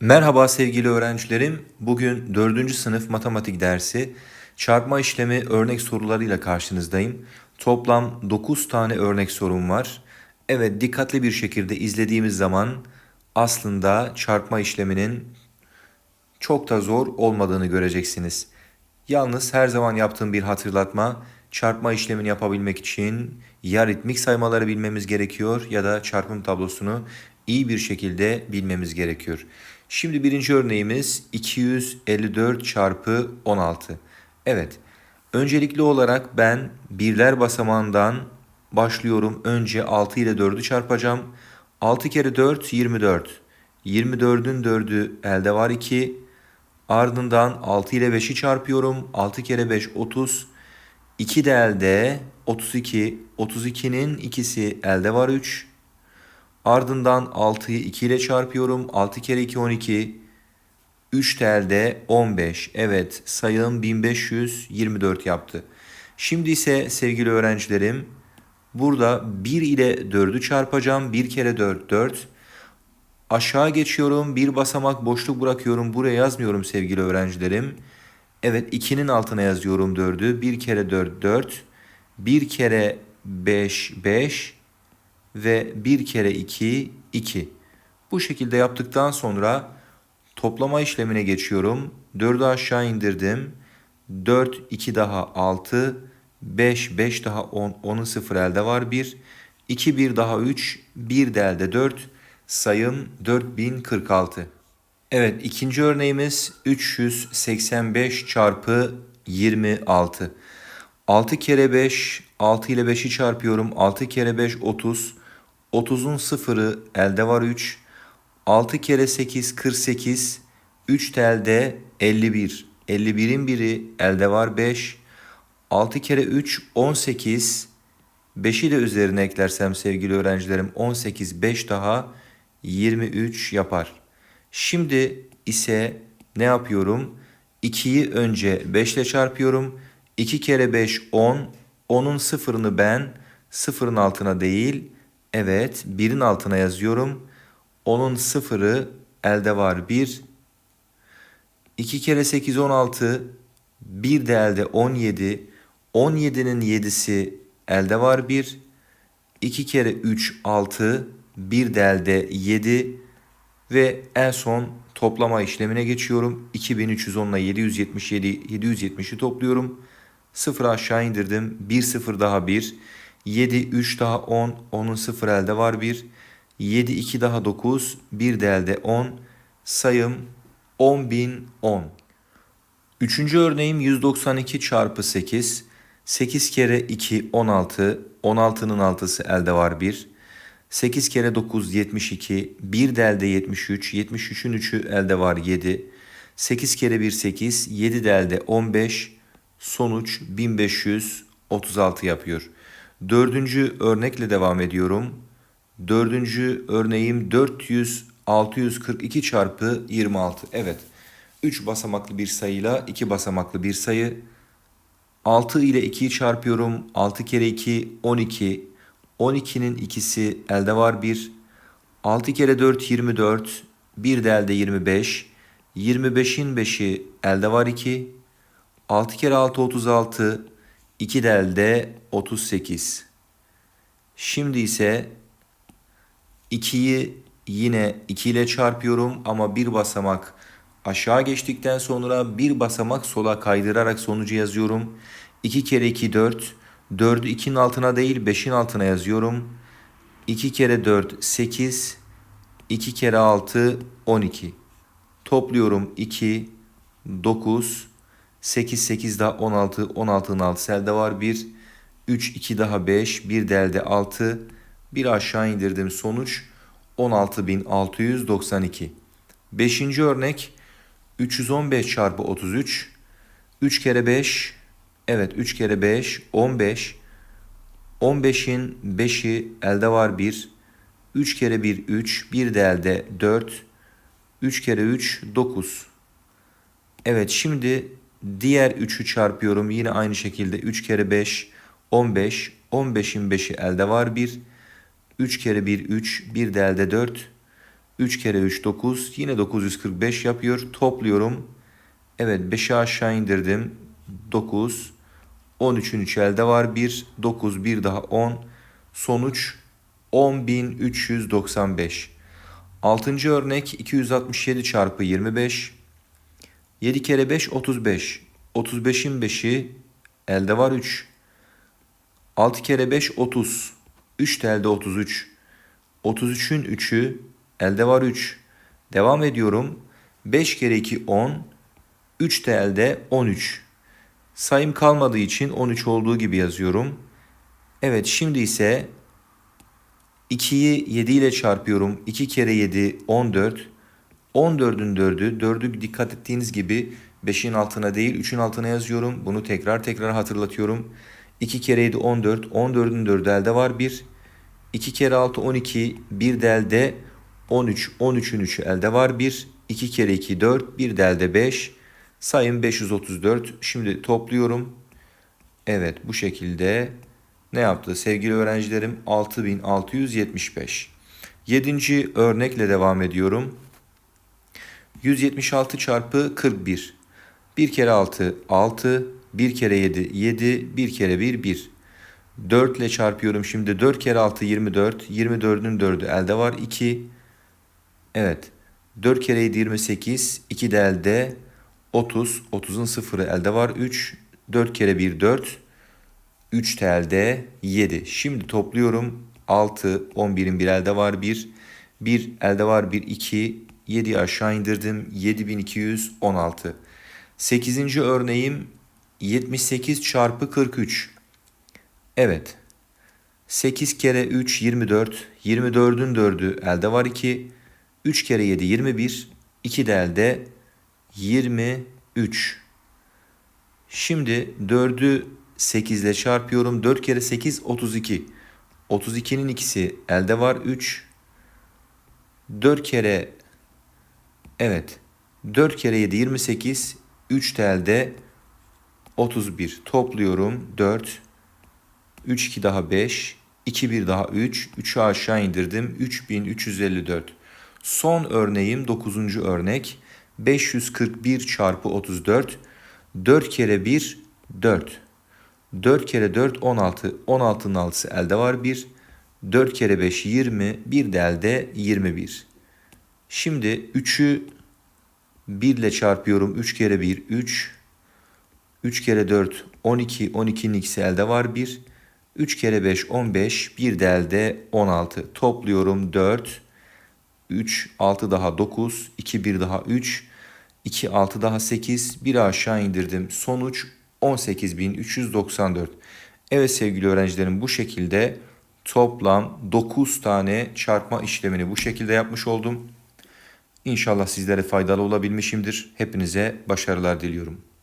Merhaba sevgili öğrencilerim. Bugün 4. sınıf matematik dersi çarpma işlemi örnek sorularıyla karşınızdayım. Toplam 9 tane örnek sorum var. Evet dikkatli bir şekilde izlediğimiz zaman aslında çarpma işleminin çok da zor olmadığını göreceksiniz. Yalnız her zaman yaptığım bir hatırlatma çarpma işlemini yapabilmek için ya ritmik saymaları bilmemiz gerekiyor ya da çarpım tablosunu iyi bir şekilde bilmemiz gerekiyor. Şimdi birinci örneğimiz 254 çarpı 16. Evet, öncelikli olarak ben birler basamağından başlıyorum. Önce 6 ile 4'ü çarpacağım. 6 kere 4 24. 24'ün 4'ü elde var 2. Ardından 6 ile 5'i çarpıyorum. 6 kere 5 30. 2 de elde 32. 32'nin ikisi elde var 3. Ardından 6'yı 2 ile çarpıyorum. 6 kere 2 12. 3 telde 15. Evet sayım 1524 yaptı. Şimdi ise sevgili öğrencilerim burada 1 ile 4'ü çarpacağım. 1 kere 4 4. Aşağı geçiyorum. Bir basamak boşluk bırakıyorum. Buraya yazmıyorum sevgili öğrencilerim. Evet 2'nin altına yazıyorum 4'ü. 1 kere 4 4. 1 kere 5 5 ve 1 kere 2 2. Bu şekilde yaptıktan sonra toplama işlemine geçiyorum. 4'ü aşağı indirdim. 4 2 daha 6 5 5 daha 10 10'un 0 elde var 1. 2 1 daha 3 1 de elde 4. Sayım 4046. Evet ikinci örneğimiz 385 çarpı 26. 6 kere 5 6 ile 5'i çarpıyorum. 6 kere 5 30. 30'un sıfırı elde var 3. 6 kere 8 48. 3 telde 51. 51'in biri elde var 5. 6 kere 3 18. 5'i de üzerine eklersem sevgili öğrencilerim 18 5 daha 23 yapar. Şimdi ise ne yapıyorum? 2'yi önce 5 ile çarpıyorum. 2 kere 5 10. 10'un sıfırını ben sıfırın altına değil evet 1'in altına yazıyorum. 10'un sıfırı elde var 1. 2 kere 8 16. 1 de elde 17. 17'nin 7'si elde var 1. 2 kere 3 6. 1 de elde 7. Ve en son toplama işlemine geçiyorum. 2310 ile 777 770'i topluyorum. 0 aşağı indirdim. 1 0 daha 1. 7 3 daha 10. 10'un 0 elde var 1. 7 2 daha 9. 1 de elde 10. Sayım 10.010. Üçüncü örneğim 192 çarpı 8. 8 kere 2 16. 16'nın 6'sı elde var 1. 8 kere 9 72. 1 de elde 73. 73'ün 3'ü elde var 7. 8 kere 1 8. 7 de elde 15. Sonuç 1536 yapıyor. Dördüncü örnekle devam ediyorum. Dördüncü örneğim 400 642 çarpı 26. Evet. 3 basamaklı bir sayıyla 2 basamaklı bir sayı. 6 ile 2'yi çarpıyorum. 6 kere 2 12. 12'nin ikisi elde var 1. 6 kere 4 24. 1 de elde 25. 25'in 5'i elde var 2. 6 kere 6 36. 2 de elde 38. Şimdi ise 2'yi yine 2 ile çarpıyorum ama bir basamak aşağı geçtikten sonra bir basamak sola kaydırarak sonucu yazıyorum. 2 kere 2 4. 4'ü 2'nin altına değil 5'in altına yazıyorum. 2 kere 4 8. 2 kere 6 12. Topluyorum 2 9 8 8 daha 16 16'nın 6 elde var 1. 3 2 daha 5 1 de elde 6. Bir aşağı indirdim sonuç 16692. Beşinci örnek 315 çarpı 33. 3 kere 5 evet 3 kere 5 15. 15'in 5'i elde var 1. 3 kere 1 3. 1 de elde 4. 3 kere 3 9. Evet şimdi diğer 3'ü çarpıyorum. Yine aynı şekilde 3 kere 5 15. 15'in 5'i elde var 1. 3 kere 1 3. 1 de elde 4. 3 kere 3 9. Yine 945 yapıyor. Topluyorum. Evet 5'i aşağı indirdim. 9. 13'ün 3 elde var. 1. 9 bir daha 10. Sonuç 10.395. Altıncı örnek 267 çarpı 25. 7 kere 5 35. 35'in 5'i elde var 3. 6 kere 5 30. 3 de elde 33. 33'ün 3'ü elde var 3. Devam ediyorum. 5 kere 2 10. 3 de elde 13. Sayım kalmadığı için 13 olduğu gibi yazıyorum. Evet şimdi ise 2'yi 7 ile çarpıyorum. 2 kere 7 14. 14'ün 4'ü. 4'ü dikkat ettiğiniz gibi 5'in altına değil 3'ün altına yazıyorum. Bunu tekrar tekrar hatırlatıyorum. 2 kere 7 14. 14'ün 4'ü elde var 1. 2 kere 6 12. 1 de elde 13. 13'ün 3'ü elde var 1. 2 kere 2 4. 1 de elde 5. Sayım 534. Şimdi topluyorum. Evet bu şekilde ne yaptı sevgili öğrencilerim? 6675. Yedinci örnekle devam ediyorum. 176 çarpı 41. 1 kere 6 6. 1 kere 7 7. 1 kere 1 1. 4 ile çarpıyorum şimdi. 4 kere 6 24. 24'ün 4'ü elde var 2. Evet. 4 kere 7 28. 2 de elde 30. 30'un sıfırı elde var 3. 4 kere 1 4. 3 telde 7. Şimdi topluyorum. 6, 11'in bir elde var 1. 1 elde var 1, 2. 7 aşağı indirdim. 7216. 8. örneğim 78 çarpı 43. Evet. 8 kere 3 24. 24'ün 4'ü elde var 2. 3 kere 7 21. 2 de elde 23. Şimdi 4'ü 8 ile çarpıyorum. 4 kere 8 32. 32'nin ikisi elde var 3. 4 kere evet 4 kere 7 28. 3 de elde 31. Topluyorum 4. 3 2 daha 5. 2 1 daha 3. 3'ü aşağı indirdim. 3354. Son örneğim 9. örnek. 541 çarpı 34. 4 kere 1 4. 4 kere 4 16. 16'nın 6'sı elde var 1. 4 kere 5 20. 1 de elde 21. Şimdi 3'ü 1 ile çarpıyorum. 3 kere 1 3. 3 kere 4 12. 12'nin ikisi elde var 1. 3 kere 5 15. 1 de elde 16. Topluyorum 4. 3 6 daha 9. 2 1 daha 3. 2 6 daha 8. 1 aşağı indirdim. Sonuç 18.394. Evet sevgili öğrencilerim bu şekilde toplam 9 tane çarpma işlemini bu şekilde yapmış oldum. İnşallah sizlere faydalı olabilmişimdir. Hepinize başarılar diliyorum.